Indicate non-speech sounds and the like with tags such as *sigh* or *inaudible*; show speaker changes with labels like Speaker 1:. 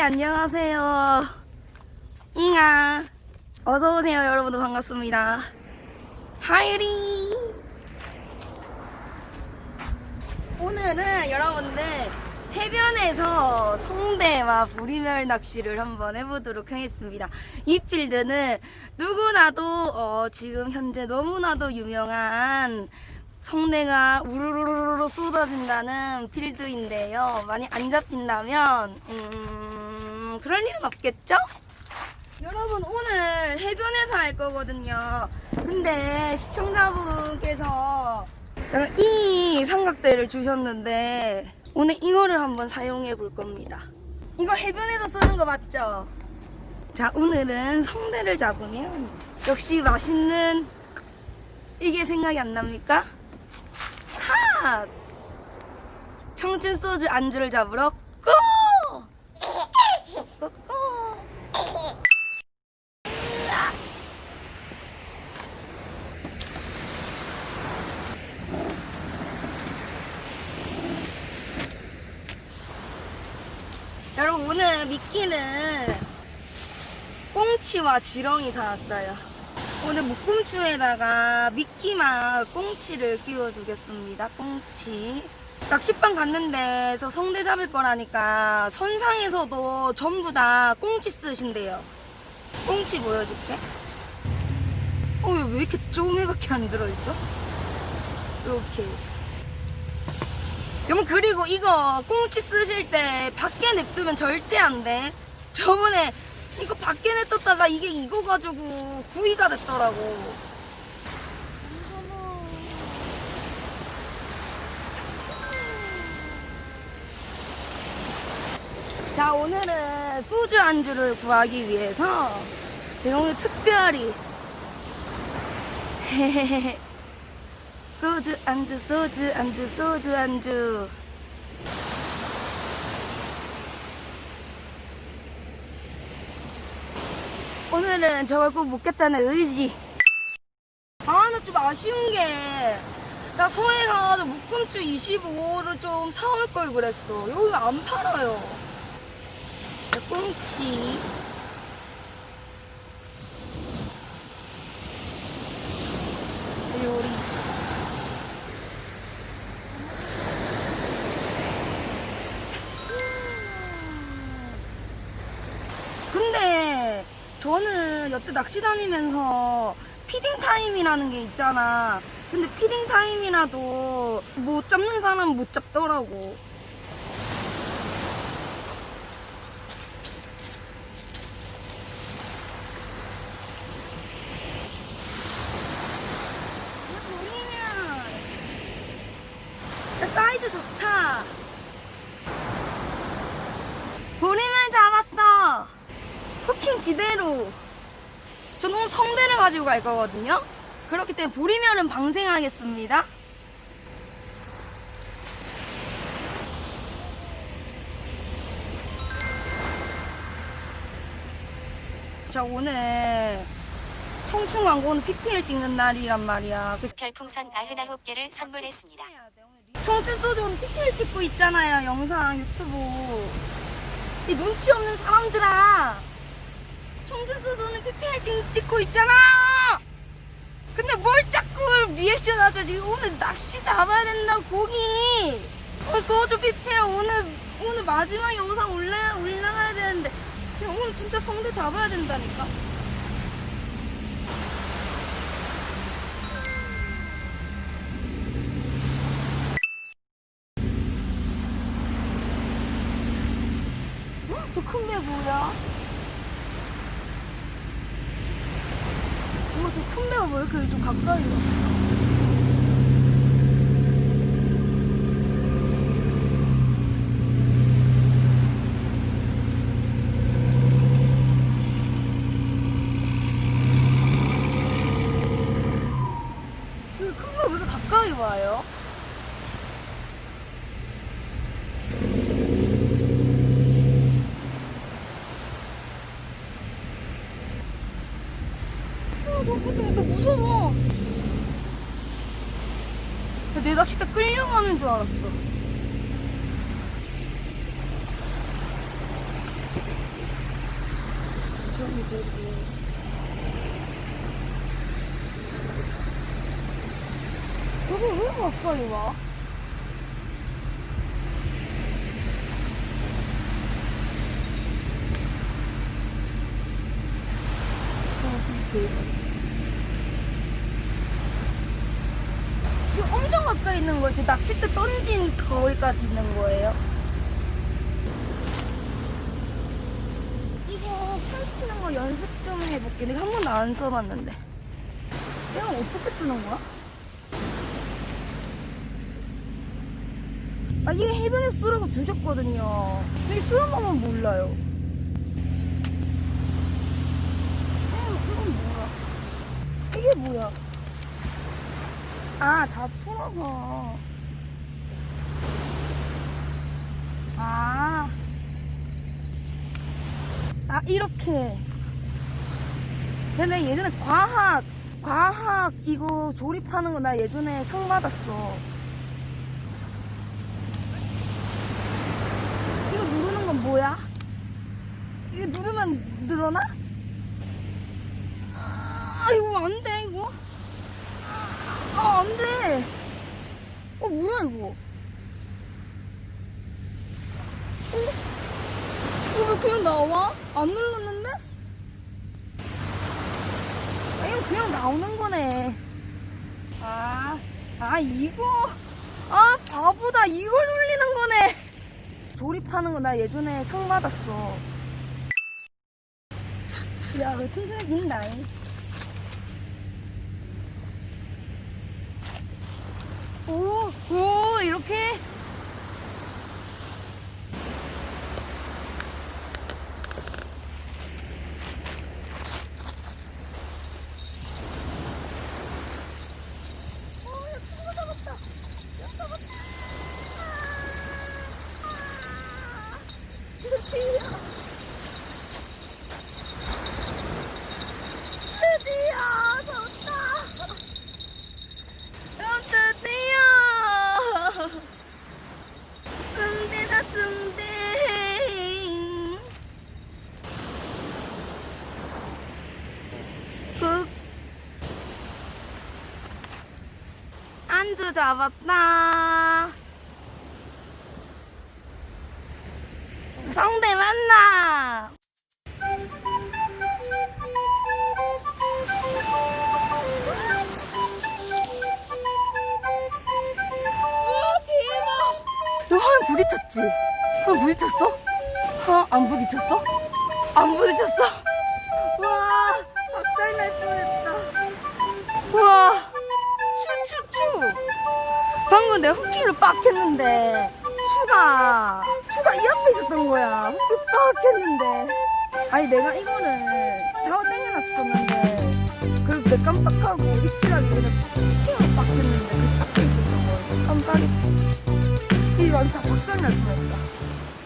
Speaker 1: 안녕하세요. 잉아. 어서오세요, 여러분들 반갑습니다. 하이리. 오늘은 여러분들 해변에서 성대와 보리멸 낚시를 한번 해보도록 하겠습니다. 이 필드는 누구나도 어, 지금 현재 너무나도 유명한 성대가 우르르르르 쏟아진다는 필드인데요. 많이 안 잡힌다면 음, 그럴 일은 없겠죠? 여러분 오늘 해변에서 할 거거든요. 근데 시청자분께서 이 삼각대를 주셨는데 오늘 이거를 한번 사용해 볼 겁니다. 이거 해변에서 쓰는 거 맞죠? 자 오늘은 성대를 잡으면 역시 맛있는 이게 생각이 안 납니까? 핫! 청춘 소주 안주를 잡으러 고! 고고! 여러분 오늘 미끼는 꽁치와 지렁이 사왔어요. 오늘 묶음추에다가 미끼만 꽁치를 끼워주겠습니다. 꽁치. 낚시방 갔는데 저 성대 잡을 거라니까 선상에서도 전부 다 꽁치 쓰신대요. 꽁치 보여줄게. 어, 왜, 왜 이렇게 조금밖에 안 들어있어? 이렇게. 여러분 그리고 이거 꽁치 쓰실 때 밖에 냅두면 절대 안 돼. 저번에 이거 밖에 냅뒀다가 이게 이거 가지고 구이가 됐더라고. 자 오늘은 소주 안주를 구하기 위해서 제가 오늘 특별히 *laughs* 소주 안주 소주 안주 소주 안주 오늘은 저걸 꼭 먹겠다는 의지. 아 나 좀 아쉬운 게 나 서해 가서 묶음추 25호를 좀 사올 걸 그랬어. 여기 안 팔아요. 자, 꽁치. 요리 근데 저는 여태 낚시 다니면서 피딩 타임이라는 게 있잖아. 근데 피딩 타임이라도 못 잡는 사람은 못 잡더라고. 이거 보이면 사이즈 좋다. 보리면 잡았어. 후킹 지대로. 저는 성대를 가지고 갈 거거든요. 그렇기 때문에 보리면은 방생하겠습니다. 자, 오늘 청춘 광고는 PPL 찍는 날이란 말이야. 그
Speaker 2: 별풍선 99개를 선물했습니다.
Speaker 1: 청춘 소주 오늘 PPL 찍고 있잖아요. 영상, 유튜브. 이 눈치 없는 사람들아. 소주 오늘 PPL 지금 찍고 있잖아. 근데 뭘 자꾸 리액션 하자. 지금 오늘 낚시 잡아야 된다, 고기. 어, 소주 PPL 오늘, 오늘 마지막 영상 올라, 올라가야 되는데. 야, 오늘 진짜 성대 잡아야 된다니까. 저큰배 뭐야? 큰 배가 왜 이렇게 좀 가까이 와? 왜 이렇게 가까이 와요? 내 낚싯대 끌려가는 줄 알았어. 저기 저기. 여기 왜 가까이 와? 낚싯대 던진 거기까지 있는 거예요. 이거 펼치는 거 연습 좀 해볼게. 내가 한 번도 안 써봤는데. 이거 어떻게 쓰는 거야? 아, 이게 해변에 쓰라고 주셨거든요. 근데 쓰는 법은 몰라요. 음, 이건 뭐야? 이게 뭐야? 아, 다 풀어서. 아. 아, 이렇게. 근데 예전에 과학, 과학 이거 조립하는 거 나 예전에 상 받았어. 이거 누르는 건 뭐야? 이거 누르면 늘어나? 아, 이거 안 돼, 이거. 아, 안 돼. 어, 뭐야, 이거? 어? 이거 왜 그냥 나와? 안 눌렀는데? 아, 이거 그냥 나오는 거네. 아, 아, 이거. 아, 바보다. 이걸 돌리는 거네. 조립하는 거 나 예전에 상 받았어. 야, 왜 튼튼하게 있나? 오, 오, 이렇게. 오, 야, 큰거 잡았다. 야, 잡았다. 아, 드디어. 드디어 잡았다. 어, 드디어 승대다 승대 그 안주 잡았다 성대 만나! 너 화면 부딪혔지? 화면 부딪혔어? 어? 안 부딪혔어? 안 부딪혔어? 와 박살 날 뻔했다. 와 추추추. 방금 내가 후키를 빡 했는데 추가 추가 이 앞에 있었던 거야. 후키 빡 했는데. 아니 내가 이거를 좌우 당겨놨었는데 그리고 내가 깜빡하고 입질하기 전에 후키를 빡 했는데 그 앞에 있었던 거야. 깜빡했지. 이 완전 다 박살 날 뻔했다.